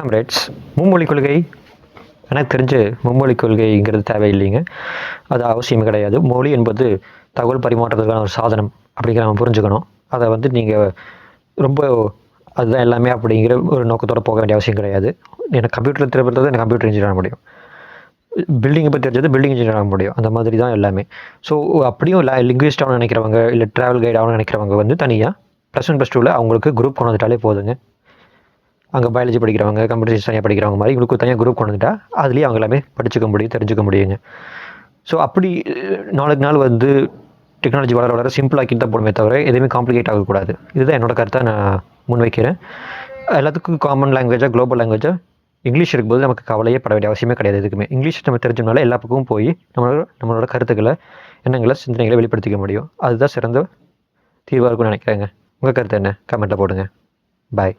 Comrades மும்மொழி கொள்கை எனக்கு தெரிஞ்சு மும்மொழி கொள்கைங்கிறது தேவையில்லைங்க. அது அவசியம் கிடையாது. மொழி என்பது தகவல் பரிமாற்றத்துக்கான ஒரு சாதனம் அப்படிங்கிற நம்ம புரிஞ்சுக்கணும். அதை வந்து நீங்கள் ரொம்ப அதுதான் எல்லாமே அப்படிங்கிற ஒரு நோக்கத்தோடு போக வேண்டிய அவசியம் கிடையாது. எனக்கு கம்ப்யூட்டர் தெரிஞ்சது எனக்கு கம்ப்யூட்டர் இன்ஜினியர் ஆக முடியும். பில்டிங்கை பற்றி தெரிஞ்சது பில்டிங் இன்ஜினியர் ஆக முடியும். அந்த மாதிரி தான் எல்லாமே. ஸோ அப்படியும் லிங்குவிஸ்ட் ஆகணும்னு நினைக்கிறவங்க இல்லை ட்ராவல் கைட் ஆகணும்னு நினைக்கிறவங்க வந்து தனியாக ப்ளஸ் ஒன் ப்ளஸ் டூவில் அவங்களுக்கு குரூப் கொண்டு வந்துட்டாலே போதுங்க. அங்கே பயாலஜி படிக்கிறவங்க கம்ப்யூட்டர் சயின்ஸ் தனியாக படிக்கிறவங்க மாதிரி இவங்களுக்கு தனியாக குரூப் கொண்டு வந்துட்டா அதுலேயே அவங்க எல்லாமே படிச்சுக்க முடியும் தெரிஞ்சுக்க முடியுங்க. ஸோ அப்படி நாளுக்கு நாள் வந்து டெக்னாலஜி வளர வளர சிம்பிளாக்கி தான் போடுமே தவிர எதுவுமே காம்ப்ளிகேட் ஆகக்கூடாது. இதுதான் என்னோட கருத்தை நான் முன்வைக்கிறேன். எல்லாத்துக்கும் காமன் லாங்குவேஜாக குளோபல் லாங்குவேஜாக இங்கிலீஷ் இருக்கும்போது நமக்கு கவலையே பட வேண்டிய அவசியமே கிடையாது எதுக்குமே. இங்கிலீஷ் நம்ம தெரிஞ்சோம்னால எல்லா பக்கமும் போய் நம்மளோட நம்மளோட கருத்துக்களை எண்ணங்களை சிந்தனைகளை வெளிப்படுத்திக்க முடியும். அதுதான் சிறந்த தீர்வாக இருக்கும்னு நினைக்கிறேங்க. உங்கள் கருத்து என்ன? கமெண்ட்டில் போடுங்க. பாய்